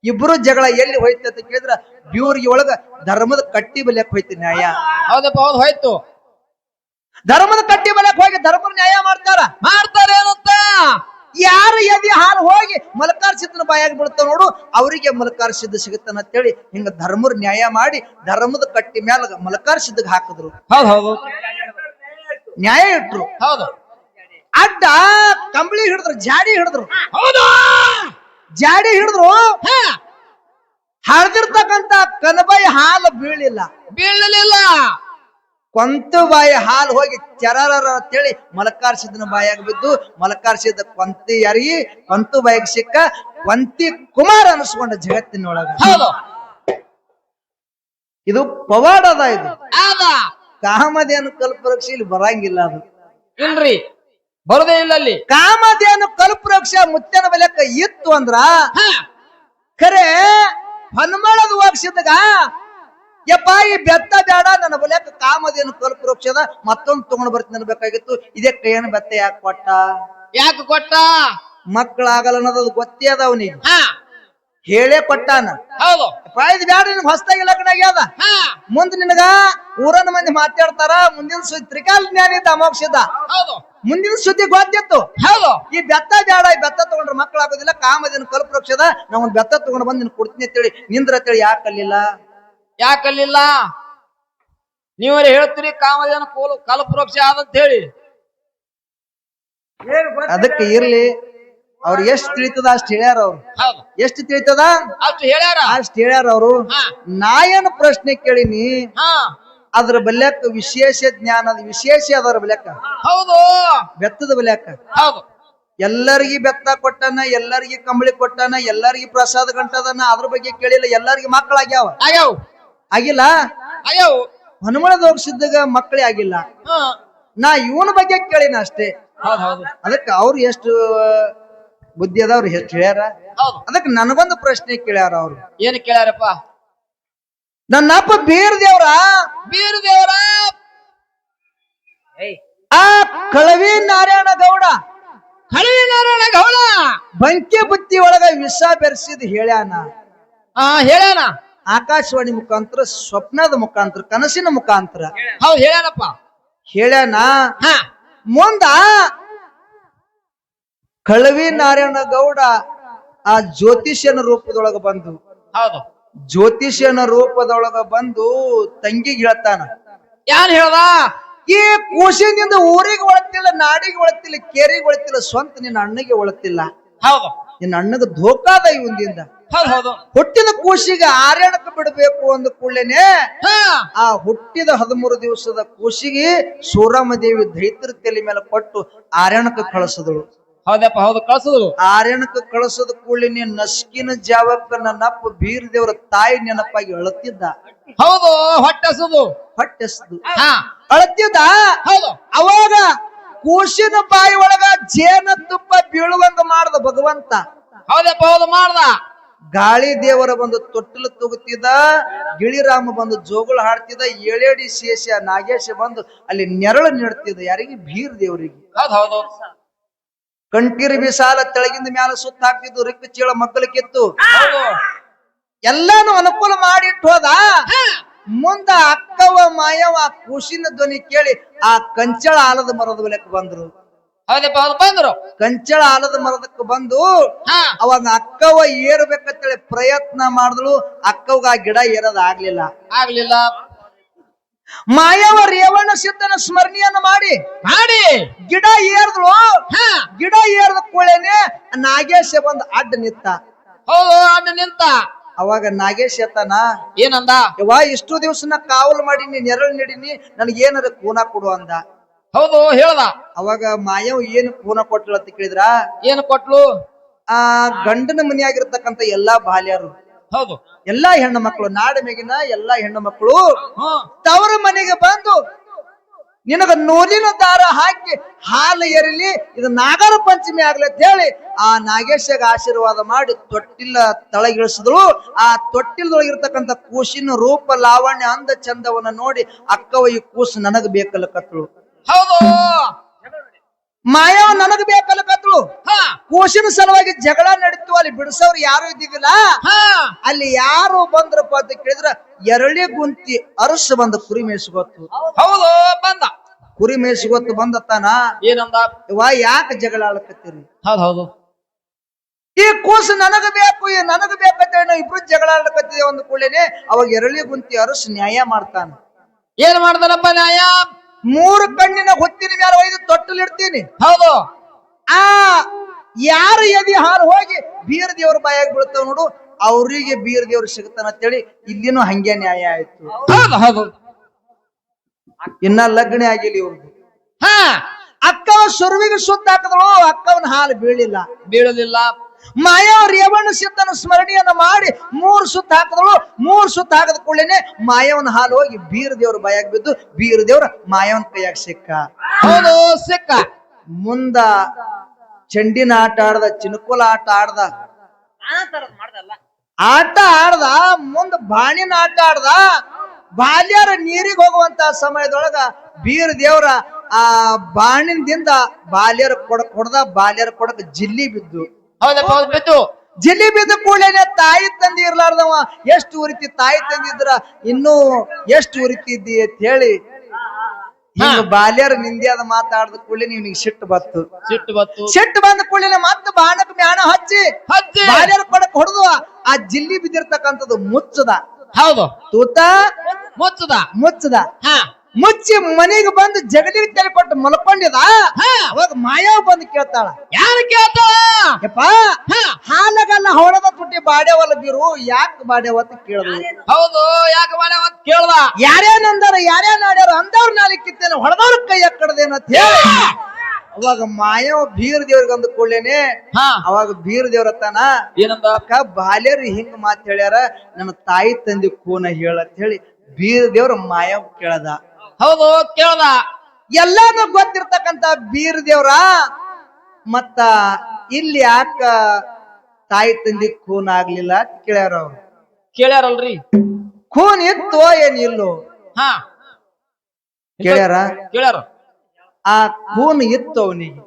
ಇಬ್ರು ಜಗಳ ಎಲ್ಲಿ ಹೋಯ್ತು ಅಂತ ಕೇಳಿದ್ರ ಬ್ಯೂರಿಗೆ ಒಳಗ ಧರ್ಮದ ಕಟ್ಟಿ ಬಲಿಯಕ್ ಹೋಯ್ತು ನ್ಯಾಯ. ಹೌದಪ್ಪ ಹೌದು ಹೋಯ್ತು. ಧರ್ಮದ ಕಟ್ಟಿ ಬಲಕ್ ಹೋಗಿ ಧರ್ಮದ ನ್ಯಾಯ ಮಾಡ್ತಾರ. ಮಾಡ್ತಾರೆ ಏನಂತ? ಯಾರು ಎದಿ ಹಾಲು ಹೋಗಿ ಮಲಕಾರ ಸಿದ್ಧನ ಬಾಯಾಗಿ ಬಿಡ್ತಾವ ನೋಡು ಅವರಿಗೆ ಮಲಕಾರ ಸಿದ್ಧ ಸಿಗುತ್ತಾನ ಅಂತೇಳಿ ಹಿಂಗ ಧರ್ಮದ ನ್ಯಾಯ ಮಾಡಿ ಧರ್ಮದ ಕಟ್ಟಿ ಮ್ಯಾಲ ಮಲಕಾರ ಸಿದ್ಧಗ್ ಹಾಕಿದ್ರು. ಹೌದು ನ್ಯಾಯ ಇಟ್ರು. ಹೌದು. ಅಡ್ಡ ಕಂಬಳಿ ಹಿಡಿದ್ರು ಜಾಡಿ ಹಿಡಿದ್ರು. ಹೌದು. ಜಾಡಿ ಹಿಡಿದ್ರು. ಹಾ, ಹರಿದಿರ್ತಕ್ಕಂತ ಕನಬಾಯಿ ಹಾಲು ಬೀಳಿಲ್ಲ. ಬೀಳಲಿಲ್ಲ. ಕೊಂತು ಬಾಯಿ ಹಾಲು ಹೋಗಿ ಚರರ ಅಂತೇಳಿ ಹೇಳಿ ಸಿದ್ಧನ ಬಾಯಾಗ ಬಿದ್ದು ಮಲಕಾರ್ಸಿದ ಕೊಂತಿ ಯಾರಿಗೆ? ಕೊಂತು ಬಾಯಿಗೆ ಸಿಕ್ಕ ಕೊಂತಿ ಕುಮಾರ್ ಅನಿಸ್ಕೊಂಡ ಜಗತ್ತಿನೊಳಗ. ಹೌದು. ಇದು ಪವಾಡ ಅದ ಇದು ಕಾಮಧೇನು ಕಲ್ಪವೃಕ್ಷ ಇಲ್ಲಿ ಬರಂಗಿಲ್ಲ ಅದು. ಇಲ್ರಿ. ಬರುದೇ ಇಲ್ಲ ಅಲ್ಲಿ. ಕಾಮಧೇನು ಕಲ್ಪವೃಕ್ಷ ಮುತ್ತನ ಬೆಲೆಕ್ಕ ಇತ್ತು ಅಂದ್ರ ಹಾ, ಖರೆ ಹನುಮಳದ ಹೋಗ್ಸಿದಾಗ ಯಪ್ಪ ಈ ಬೆತ್ತ ಬೇಡ ನನ್ನ ಬಲ್ಯಾಕ ಕಾಮದೇನು ಕಲ್ಪರೋಕ್ಷದ ಮತ್ತೊಂದು ತಗೊಂಡ್ ಬರ್ತೀನಿ ಅನ್ಬೇಕಾಗಿತ್ತು ಇದೇ ಕೈಯನ್ನ ಬೆತ್ತ ಯಾಕೆ ಕೊಟ್ಟ? ಯಾಕೆ ಕೊಟ್ಟ? ಮಕ್ಕಳಾಗಲ್ಲ ಅನ್ನೋದು ಗೊತ್ತೇ ಅದ ಅವನಿಗೆ ಹಾ. ಹೇಳೇ ಕೊಟ್ಟಾನ. ಹೌದು. ಇದು ಬೇಡ ನಿನ್ಗೆ ಹೊಸ್ದಾಗಿ ಹಾ. ಮುಂದ್ ನಿನಗ ಊರನ್ ಮಂದಿ ಮಾತಾಡ್ತಾರ ಮುಂದಿನ ಸುದ್ದಿ ತ್ರಿಕಾಲ ಜ್ಞಾನ ಇದ್ದ ಅಮೋಕ್ಷದ ಮುಂದಿನ ಸುದ್ದಿ ಗೊತ್ತಿತ್ತು. ಹೌದು. ಈ ಬೆತ್ತ ಬೇಡ ಈ ಬೆತ್ತ ತಗೊಂಡ್ರೆ ಮಕ್ಕಳಾಗೋದಿಲ್ಲ ಕಾಮದಿನ ಕಲ್ಪವೃಕ್ಷದ ರಕ್ಷದ ಒಂದ್ ಬೆತ್ತ ತಗೊಂಡ್ ಬಂದ್ ನಿನ್ ಕೊಡ್ತೀನಿ ಅಂತೇಳಿ ನಿಂದ್ರ ಅಂತೇಳಿ ಯಾಕೆ ಕಲ್ಲಿಲ್ಲ ಯಾಕಲ್ಲಿಲ್ಲ? ನೀವರು ಹೇಳ್ತೀರಿ ಕಾಮಧೇನ ಕೋಲು ಕಲ್ಪವೃಕ್ಷ ಆದಂತ ಹೇಳಿ. ಅದಕ್ಕೆ ಇರ್ಲಿ. ಅವ್ರು ಎಷ್ಟ್ ತಿಳಿತದ ಅಷ್ಟ್ ಹೇಳ್ಯಾರ ಅವ್ರು. ಹೌದು. ಎಷ್ಟ್ ತಿಳಿತದ? ಅಷ್ಟು ಹೇಳ್ಯಾರ? ಅಷ್ಟ್ ಹೇಳ್ಯಾರ ಅವ್ರು. ಹಾ. ನಾ ಏನ್ ಪ್ರಶ್ನೆ ಕೇಳಿನಿ. ಹಾ. ಅದ್ರ ಬಲ್ಯಾಕ ವಿಶೇಷ ಜ್ಞಾನ ಅದ ವಿಶೇಷ ಅದರ ಬಲ್ಯಾಕ ಹೌದು. ಬೆತ್ತದ ಬಲ್ಯಾಕ ಹೌದು. ಎಲ್ಲರಿಗಿ ಬೆತ್ತ ಕೊಟ್ಟನ ಎಲ್ಲರಿಗಿ ಕಂಬಳಿ ಕೊಟ್ಟನ ಎಲ್ಲರಿಗಿ ಪ್ರಸಾದ ಗಂಟದನ ಅದ್ರ ಬಗ್ಗೆ ಕೇಳಿಲ್ಲ ಎಲ್ಲರಿಗಿ ಮಕ್ಕಳಾಗ್ಯಾವ. ಆಗ್ಯಾವು. ಆಗಿಲ್ಲ? ಅಯ್ಯೋ ಹನುಮಳದ ಸಿದ್ದಗ ಮಕ್ಕಳೇ ಆಗಿಲ್ಲ. ಹಾ. ನಾ ಇವನ ಬಗ್ಗೆ ಕೇಳಿನ ಅಷ್ಟೇ. ಹೌದು ಹೌದು. ಅದಕ್ಕೆ ಅವ್ರು ಎಷ್ಟು ಬುದ್ಧಿ ಅದಾವ್ರು ಎಷ್ಟು ಹೇಳ್ಯಾರ? ಹೌದು. ಅದಕ್ಕೆ ನನಗೊಂದು ಪ್ರಶ್ನೆ ಕೇಳ್ಯಾರ ಅವ್ರು. ಏನು ಕೇಳ್ಯಾರಪ್ಪ? ನನ್ನಪ್ಪ ಬೀರ್ ದೇವ್ರ? ಬೇರ್ ದೇವ್ರ. ಆ ಕಳವಿ ನಾರಾಯಣ ಗೌಡ. ಕಳವಿ ನಾರಾಯಣ ಗೌಡ. ಬಂಕೆ ಬುತ್ತಿ ಒಳಗ ವಿಷ ಬೆರೆಸಿದ್ ಹೇಳ್ಯಾನ. ಆ ಹೇಳ್ಯಾನ. ಆಕಾಶವಾಣಿ ಮುಖಾಂತರ ಸ್ವಪ್ನದ ಮುಖಾಂತರ ಕನಸಿನ ಮುಖಾಂತರ. ಹೌದು ಹೇಳ್ಯಾನಪ್ಪ. ಹೇಳ್ಯಾನ? ಹಾ. ಮುಂದ ಕಳವಿ ನಾರಾಯಣ ಗೌಡ ಆ ಜ್ಯೋತಿಷ್ಯನ ರೂಪದೊಳಗ ಬಂದು. ಹೌದು. ಜ್ಯೋತಿಷ್ಯನ ರೂಪದೊಳಗ ಬಂದು ತಂಗಿಗೆ ಹೇಳ್ತಾನ. ಯಾರು ಹೇಳ್ದ? ಈ ಕೂಸಿನಿಂದ ಊರಿಗೆ ಒಳತಿಲ್ಲ ನಾಡಿಗೆ ಒಳತಿಲ್ಲ ಕೇರಿಗೆ ಒಳತಿಲ್ಲ ಸ್ವಂತ ನಿನ್ನ ಅಣ್ಣಗೆ ಒಳತಿಲ್ಲ. ಹೌದು. ನಿನ್ನ ಅಣ್ಣಗ ಧೋಕಾದ ಇವಂದಿಂದ ಹೌದು ಹುಟ್ಟಿದ ಕೂಸಿಗೆ ಆರ್ಯಣಕ್ಕೆ ಬಿಡಬೇಕು ಅಂದ ಕೂಡಲೇನೆ ಹಾ. ಆ ಹುಟ್ಟಿದ ಹದಿಮೂರು ದಿವಸದ ಕೂಸಿಗೆ ಸೂರಮ ದೇವಿ ದೈತ್ರ ತಲೆ ಮೇಲೆ ಕೊಟ್ಟು ಆರ್ಯಣಕ್ಕೆ ಕಳಿಸಿದಳು. ಹೌದಪ್ಪ ಹೌದು ಕಳಿಸಿದ್ರು ಆರ್ಯಣಕ್ಕೆ ಕಳಿಸದ ಕೂಡಲೇ ನಸ್ಕಿನ ಜಾವಕ್ಕ ನನ್ನಪ್ಪ ಬೀರ್ ದೇವರ ತಾಯಿ ನೆನಪಾಗಿ ಅಳತಿದ್ದ. ಹೌದು ಹೊಟ್ಟೆಸದು. ಹೊಟ್ಟೆಸದು. ಹಾ. ಅಳತಿದ್ದ? ಹೌದು. ಅವಾಗ ಕೂಸಿನ ಬಾಯಿ ಒಳಗ ಜೇನ ತುಪ್ಪ ಬೀಳುವಂಗ ಮಾಡ್ದ ಭಗವಂತ. ಹೌದಪ್ಪ ಹೌದು ಮಾಡ್ದ. ಗಾಳಿ ದೇವರ ಬಂದು ತೊಟ್ಟಲು ತೂಗುತ್ತಿದ್ದ ಗಿಳಿರಾಮ ಬಂದು ಜೋಗುಳು ಹಾಡ್ತಿದ್ದ ಏಳೇಡಿ ಶೇಷ ನಾಗೇಶ ಬಂದು ಅಲ್ಲಿ ನೆರಳು ನೀಡ್ತಿದ್ದ. ಯಾರಿಗೆ? ಬೀರ್ ದೇವರಿಗೆ. ಕಂಠೀರ್ ಬಿಸಾಲ ತೆಳಗಿಂದ ಮ್ಯಾಲ ಸುತ್ತ ಹಾಕ್ತಿದ್ದು ರಿಕ್ ಚೀಳ ಮಕ್ಕಳು ಕಿತ್ತು. ಎಲ್ಲಾನು ಅನುಕೂಲ ಮಾಡಿಟ್ಟು ಹೋದ. ಮುಂದ ಅಕ್ಕವ ಮಾಯವ ಆ ಕೂಸಿನ ಧ್ವನಿ ಕೇಳಿ ಆ ಕಂಚಳ ಆಲದ ಮರದ ಬೆಲೆಕ್ ಬಂದ್ರು. ಹೌದಪ್ಪ ಹೌದು ಬಂದ್ರು ಕಂಚಳ ಆಲದ ಮರದಕ್ಕೆ ಬಂದು ಹಾ. ಅವಾಗ ಅಕ್ಕವ ಏರ್ಬೇಕಂತೇಳಿ ಪ್ರಯತ್ನ ಮಾಡಿದ್ಳು. ಅಕ್ಕವ್ಗ ಆ ಗಿಡ ಏರೋದ್ ಆಗ್ಲಿಲ್ಲ. ಆಗ್ಲಿಲ್ಲ. ಮಾಯವ ರೇವಣ ಸಿದ್ಧನ ಸ್ಮರಣೆಯನ್ನು ಮಾಡಿ ಮಾಡಿ. ಗಿಡ ಏರ್ದಳು. ಹಾ. ಗಿಡ ಏರ್ದ ಕೂಡೇನೆ ನಾಗೇಶ ಬಂದ್ ಅಡ್ಡ ನಿತ್ತ ಹೌದು ಅಣ್ಣ ನಿಂತ. ಅವಾಗ ನಾಗೇಶ್ ಎತ್ತನ ಏನಂದ? ಯವ್ವ ಇಷ್ಟು ದಿವಸ ಕಾವಲ್ ಕಾವಲು ಮಾಡೀನಿ ನೆರಳು ನೀಡಿನಿ ನನಗೆ ಏನಾರ ಕೂನ ಕೊಡು ಅಂದ. ಹೌದು ಹೇಳದ. ಅವಾಗ ಮಾಯವ್ ಏನು ಕೂನ ಕೊಟ್ಲು ಅಂತ ಕೇಳಿದ್ರ? ಏನು ಕೊಟ್ಲು? ಆ ಗಂಡನ ಮನೆಯಾಗಿರ್ತಕ್ಕಂತ ಎಲ್ಲಾ ಬಾಲ್ಯರು. ಹೌದು. ಎಲ್ಲಾ ಹೆಣ್ಣು ಮಕ್ಕಳು ನಾಡ ಮೇಗಿನ ಎಲ್ಲಾ ಹೆಣ್ಣು ಮಕ್ಕಳು ತವರ ಮನೆಗೆ ಬಂದು ನಿನಗ ನೂಲಿನ ದಾರ ಹಾಕಿ ಹಾಲು ಎರಿಲಿ ಇದು ನಾಗರ ಪಂಚಮಿ ಆಗ್ಲಿ ಅಂತ ಹೇಳಿ ಆ ನಾಗೇಶಗ ಆಶೀರ್ವಾದ ಮಾಡಿ ತೊಟ್ಟಿಲ್ಲ ತಳಗಿಳಿಸಿದಳು ಆ ತೊಟ್ಟಿಲದೊಳಗಿರ್ತಕ್ಕಂಥ ಕೂಸಿನ ರೂಪ ಲಾವಣ್ಯ ಅಂದ ಚಂದವನ್ನ ನೋಡಿ ಅಕ್ಕವ ಈ ಕೂಸು ನನಗ ಬೇಕಲ್ಲ ಕತ್ತಳು ಹೌದು. ಮಾಯವ ನನಗ ಬೇಕಲ್ಲ ಬೆದ್ರು ಹಾ. ಕೂಸಿನ ಸಲುವಾಗಿ ಜಗಳ ನಡೀತು ಅಲ್ಲಿ ಬಿಡಿಸೋರು ಯಾರು ಇದ್ದಿದ್ದಿಲ್ಲ ಹಾ. ಅಲ್ಲಿ ಯಾರು ಬಂದ್ರಪ್ಪ ಅಂತ ಕೇಳಿದ್ರ ಎರಳಿ ಗುಂತಿ ಅರಸು ಬಂದ ಕುರಿ ಮೇಯಿಸ್ಕೊತ್ತು. ಹೌದು ಬಂದ. ಕುರಿ ಮೇಯಿಸ್ಕೊತ್ತು ಬಂದತ್ತಾನ? ಏನಂದ? ಇವ ಯಾಕೆ ಜಗಳ ಆಡಕತ್ತೀರಿ ಹೌದ್ ಹೌದು. ಈ ಕೂಸು ನನಗ ಬೇಕು ಈ ನನಗ ಬೇಕಂತೇಳಿ ನಾವು ಇಬ್ರು ಜಗಳ ಆಡಕತ್ತಿದೆ ಒಂದು ಕೂಡಲೇನೆ ಅವಾಗ ಎರಳಿ ಗುಂತಿ ಅರಸು ನ್ಯಾಯ ಮಾಡ್ತಾನ. ಏನ್ ಮಾಡ್ತಾನಪ್ಪ ನ್ಯಾಯ? ಮೂರು ಕಣ್ಣಿನ ಹೊತ್ತಿನ ಮೇಲೆ ಒಯ್ದು ತೊಟ್ಟಲಿಡ್ತೀನಿ ಹೌದು. ಆ ಯಾರು ಎದಿ ಹಾಲು ಹೋಗಿ ಬೀರ್ ದೇವ್ರ ಬಾಯಾಗಿ ಬೀಳ್ತಾವ ನೋಡು ಅವ್ರಿಗೆ ಬೀರ್ ದೇವ್ರು ಸಿಗ್ತಾನ ಅಂತೇಳಿ ಇಲ್ಲಿನೂ ಹಂಗೆ ನ್ಯಾಯ ಆಯ್ತು. ಹೌದು ಹೌದು. ಇನ್ನ ಲಗ್ನ ಆಗಿಲ್ಲ ಇವ್ರದ್ದು ಹಾ. ಅಕ್ಕವ ಸುರುವಿಗೆ ಸುತ್ತ ಹಾಕಿದಳು ಅಕ್ಕವನ ಹಾಲು ಬೀಳಿಲ್ಲ. ಬೀಳಲಿಲ್ಲ. ಮಾಯಾವ ರೇವಣ್ಣ ಸಿದ್ಧನ ಸ್ಮರಣೆಯನ್ನು ಮಾಡಿ ಮೂರು ಸುತ್ತ ಹಾಕಿದಳು ಮೂರ್ ಸುತ್ತ ಹಾಕದ ಕೂಡಲೇನೆ ಮಾಯವನ ಹಾಲು ಹೋಗಿ ಬೀರ್ ದೇವ್ರ ಬಾಯಾಗ ಬಿದ್ದು ಬೀರ್ ದೇವ್ರ ಮಾಯವನ ಕೈಯಾಗ ಸಿಕ್ಕ. ಹೌದು, ಸಿಕ್ಕ. ಮುಂದ ಚಂಡಿನ ಆಟ ಆಡ್ದ ಚಿನುಕುಲ ಆಟ ಆಡ್ದ. ಆಟ ಆಡ್ದ, ಮುಂದ ಬಾಣಿನ ಆಟ ಆಡ್ದ. ಬಾಲ್ಯರ ನೀರಿಗೆ ಹೋಗುವಂತ ಸಮಯದೊಳಗ ಬೀರ್ ದೇವ್ರ ಆ ಬಾಣಿನಿಂದ ಬಾಲ್ಯರ ಕೊಡ, ಕೊಡ್ದ, ಬಾಲ್ಯರ ಕೊಡಕ್ ಜಿಲ್ಲಿ ಬಿದ್ದು. ಹೌದಪ್ಪ ಹೌದು ಬಿದ್ದು. ಜಿಲ್ಲಿ ಬಿದ್ದ ಕೂಡಲೇ ತಾಯಿ ತಂದಿ ಇರ್ಲಾರ್ದವ. ಎಷ್ಟು ಉರಿತಿ ತಾಯಿ ತಂದಿದ್ರ? ಇನ್ನೂ ಎಷ್ಟು ಉರಿತಿದ್ದಿ ಅಂತ ಹೇಳಿ. ಹಿಂಗ ಬಾಲ್ಯರ ನಿಂದ್ಯಾದ ಮಾತಾಡಿದ ಕೂಡಲೇ ನಿನಗೆ ಸಿಟ್ಟು ಬತ್ತು. ಸಿಟ್ಟು ಬತ್ತು. ಸಿಟ್ಟು ಬಂದ ಕೂಡಲೇ ಮತ್ತೆ ಬಾಣಕ್ ಮ್ಯಾಣ ಹಚ್ಚಿ. ಹಚ್ಚಿ. ಬಾಲ್ಯರ ಕೊಡಕ್ ಹೊಡೆದು ಆ ಜಿಲ್ಲಿ ಬಿದ್ದಿರ್ತಕ್ಕಂಥದ್ದು ಮುಚ್ಚದ. ಹೌದು. ತೂತ ಮುಚ್ಚದ. ಮುಚ್ಚದ. ಹಾ. ಮುಚ್ಚಿ ಮನೆಗೆ ಬಂದು ಜಗಲಿಗೆ ತಲೆ ಕೊಟ್ಟು ಮಲ್ಕೊಂಡಿದ ಹಾ. ಅವಾಗ ಮಾಯಾವ್ ಬಂದು ಕೇಳ್ತಾಳ. ಯಾರು ಕೇಳ್ತಾಳಪ್ಪ ಯಪ್ಪ ಹಾಲಗಲ್ಲ ಹೊಡೆದ ತುಟ್ಟಿ ಬಾಡ್ಯವಲ್ಲ ಬೀರು ಯಾಕೆ ಬಾಡ್ಯವ ಅಂತ ಕೇಳ್ದ ಹೌದು ಯಾಕೆ ಬಾಡ್ಯಾವ ಅಂತ ಕೇಳ್ದ. ಯಾರೇನಂದಾರ ಅಂದಾರ ಯಾರ್ಯಾನ ಆಡ್ಯಾರ ಅಂದವ್ರ ನಾಳೆ ಕಿತ್ತೇನೆ ಹೊಡೆದವ್ರ ಕೈ ಕಡದೇನ ಅಂತ ಹೇಳಿ. ಅವಾಗ ಮಾಯವ ಬೀರ್ ದೇವ್ರಿಗೆ ಅಂದ ಕೂಡಲೇನೆ ಹಾ. ಅವಾಗ ಬೀರ್ ದೇವ್ರ ತಾನ ಏನಂದ? ಬಾಲ್ಯರು ಹಿಂಗ ಮಾತ್ ಹೇಳ್ಯಾರ ನನ್ನ ತಾಯಿ ತಂದೆ ಕೂನ ಹೇಳ ಅಂತ ಹೇಳಿ ಬೀರ್ ದೇವ್ರ ಮಾಯವ್ ಕೇಳದ. ಹೌದು ಕೇಳ್ದ ಎಲ್ಲಾನು ಗೊತ್ತಿರ್ತಕ್ಕಂತ ಬೀರ್ ದೇವ್ರ ಮತ್ತ ಇಲ್ಲಿ ಯಾಕ ತಾಯಿ ತಂದಿ ಖೂನ್ ಆಗ್ಲಿಲ್ಲ ಕೇಳ್ಯಾರ ಅವ್ರು. ಕೇಳ್ಯಾರಲ್ರಿ? ಖೂನ್ ಇತ್ತು ಏನ್ ಇಲ್ಲೋ? ಹಾ. ಕೇಳ್ಯಾರ? ಕೇಳ್ಯಾರ? ಆ ಖೂನ್ ಇತ್ತು ಅವನಿಗೆ.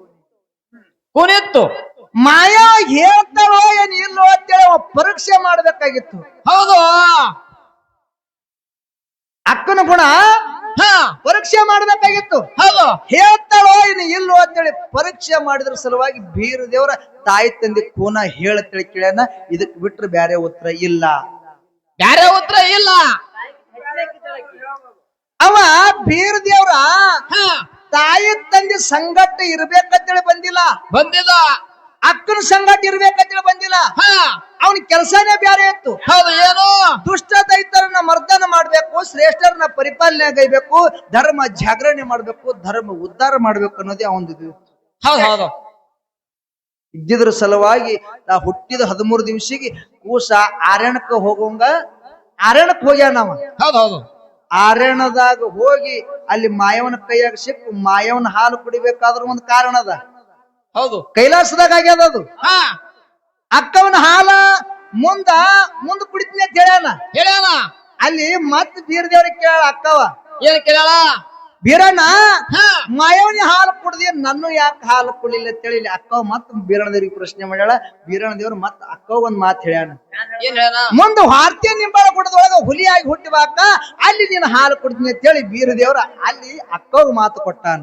ಕುಣಿತ್ತು ಮಾಯಾ ಹೇಳ್ತಾರೋ ಏನ್ ಇಲ್ಲೋ ಅಂತೇಳಿ ಅವ ಪರೀಕ್ಷೆ ಮಾಡ್ಬೇಕಾಗಿತ್ತು. ಹೌದು. ಅಕ್ಕನ ಗುಣ ಹಾ. ಪರೀಕ್ಷೆ ಮಾಡಬೇಕಾಗಿತ್ತು. ಹೌದು. ಹೇಳ್ತಾಳೋ ಇನ್ನು ಇಲ್ಲೋ ಅಂತೇಳಿ ಪರೀಕ್ಷೆ ಮಾಡಿದ್ರ ಸಲುವಾಗಿ ಬೀರ ದೇವರ ತಾಯಿ ತಂದೆ ಕೋನ ಹೇಳತ್ತೇಳಿ ಕೇಳ್ಯಾನ ಇದಕ್ ಬಿಟ್ರೆ ಬ್ಯಾರೆ ಉತ್ತರ ಇಲ್ಲ. ಬ್ಯಾರೆ ಉತ್ತರ ಇಲ್ಲ. ಅವ ಬೀರ ದೇವ್ರ ಹಾ. ತಾಯಿ ತಂದೆ ಸಂಗಟ ಇರ್ಬೇಕಂತೇಳಿ ಬಂದಿಲ್ಲ. ಬಂದಿದ. ಅಕ್ಕನ ಸಂಗಟ ಇರ್ಬೇಕಂತೇಳಿ ಬಂದಿಲ್ಲ. ಹಾ. ಅವನ ಕೆಲಸನೇ ಬೇರೆ ಇತ್ತು. ಹೌದು ಏನು? ದುಷ್ಟ ದೈತರನ್ನ ಮರ್ದನ ಮಾಡ್ಬೇಕು ಶ್ರೇಷ್ಠರನ್ನ ಪರಿಪಾಲನೆ ಗೈಬೇಕು ಧರ್ಮ ಜಾಗರಣೆ ಮಾಡ್ಬೇಕು ಧರ್ಮ ಉದ್ಧಾರ ಮಾಡ್ಬೇಕು ಅನ್ನೋದೇ ಅವನದು ಹೌದು ಹೌದು. ಇದ್ದಿದ್ರ ಸಲುವಾಗಿ ನಾ ಹುಟ್ಟಿದ ಹದಿಮೂರು ದಿವಸಿಗೆ ಕೂಸ ಆರ್ಯಣಕ್ಕೆ ಹೋಗೋಂಗ ಆರ್ಯಣಕ್ಕೆ ಹೋಗ್ಯಾನ ನಾವ? ಹೌದು ಹೌದು. ಆರ್ಯಣದಾಗ ಹೋಗಿ ಅಲ್ಲಿ ಮಾಯವನ ಕೈಯಾಗ ಸಿಕ್ಕು ಮಾಯವನ ಹಾಲು ಕುಡಿಬೇಕಾದ್ರ ಒಂದು ಕಾರಣ ಅದ. ಹೌದು. ಕೈಲಾಸದಾಗ ಆಗ್ಯದ ಅದು ಅಕ್ಕವನ ಹಾಲ ಮುಂದ ಮುಂದ ಕುಡಿತೀನಿ ಅಂತ ಹೇಳ್ಯಾನ. ಹೇಳ್ಯಾನ. ಅಲ್ಲಿ ಮತ್ ಬೀರದೇವ್ರ ಕೇಳ ಅಕ್ಕವ. ಏನ್ ಕೇಳ ಬೀರಣ್ಣ ಹಾ. ಮಾಯವನಿ ಹಾಲು ಕುಡ್ದಿ ನನ್ನ ಯಾಕೆ ಹಾಲು ಕುಡಿಲಿಲ್ಲ ಅಂತ ಹೇಳಿ ಅಕ್ಕವ ಮತ್ ಬೀರಣ್ಣದೇವ್ರಿಗೆ ಪ್ರಶ್ನೆ ಮಾಡ್ಯಾಳ. ವೀರನ ದೇವ್ರ ಮತ್ ಅಕ್ಕವ ಒಂದ್ ಮಾತು ಹೇಳ್ಯಾನ. ಮುಂದ ವಾರ್ತೆ ನಿಂಬಳ ಗುಡ್ಡದೊಳಗ ಹುಲಿಯಾಗಿ ಹುಟ್ಟಿವಾಕ ಅಲ್ಲಿ ನೀನು ಹಾಲು ಕುಡ್ತೀನಿ ಅಂತ ಹೇಳಿ ಬೀರದೇವ್ರ ಅಲ್ಲಿ ಅಕ್ಕವ ಮಾತು ಕೊಟ್ಟಾನ.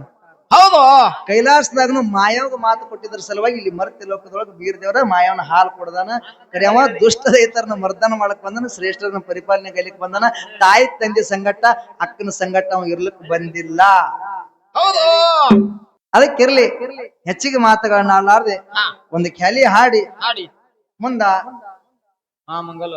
ಹೌದು. ಕೈಲಾಸದಾಗನು ಮಾಯಾವ್ ಮಾತು ಕೊಟ್ಟಿದ್ರ ಸಲುವಾಗಿ ಇಲ್ಲಿ ಮರ್ತಿ ಲೋಕದೊಳಗ ಬೀರ್ ದೇವ್ರ ಮಾಯವನ ಹಾಲು ಕೊಡದಾನ. ಕರೆಯವ ದುಷ್ಟ ರೈತರನ್ನ ಮರ್ದನ ಮಾಡಕ್ ಬಂದನ ಶ್ರೇಷ್ಠರನ್ನ ಪರಿಪಾಲನೆ ಕಲಿಕ್ ಬಂದನ. ತಾಯಿ ತಂದೆ ಸಂಘಟ ಅಕ್ಕನ ಸಂಘಟ ಅವ ಇರ್ಲಿಕ್ ಬಂದಿಲ್ಲ. ಹೌದು. ಅದಕ್ಕಿರ್ಲಿ ಹೆಚ್ಚಿಗೆ ಮಾತುಗಳನ್ನ ಆಡ್ಲಾರ್ದೆ ಒಂದು ಖ್ಯಾಲಿ ಹಾಡಿ. ಹಾಡಿ. ಮುಂದ ಹಾ ಮಂಗಲ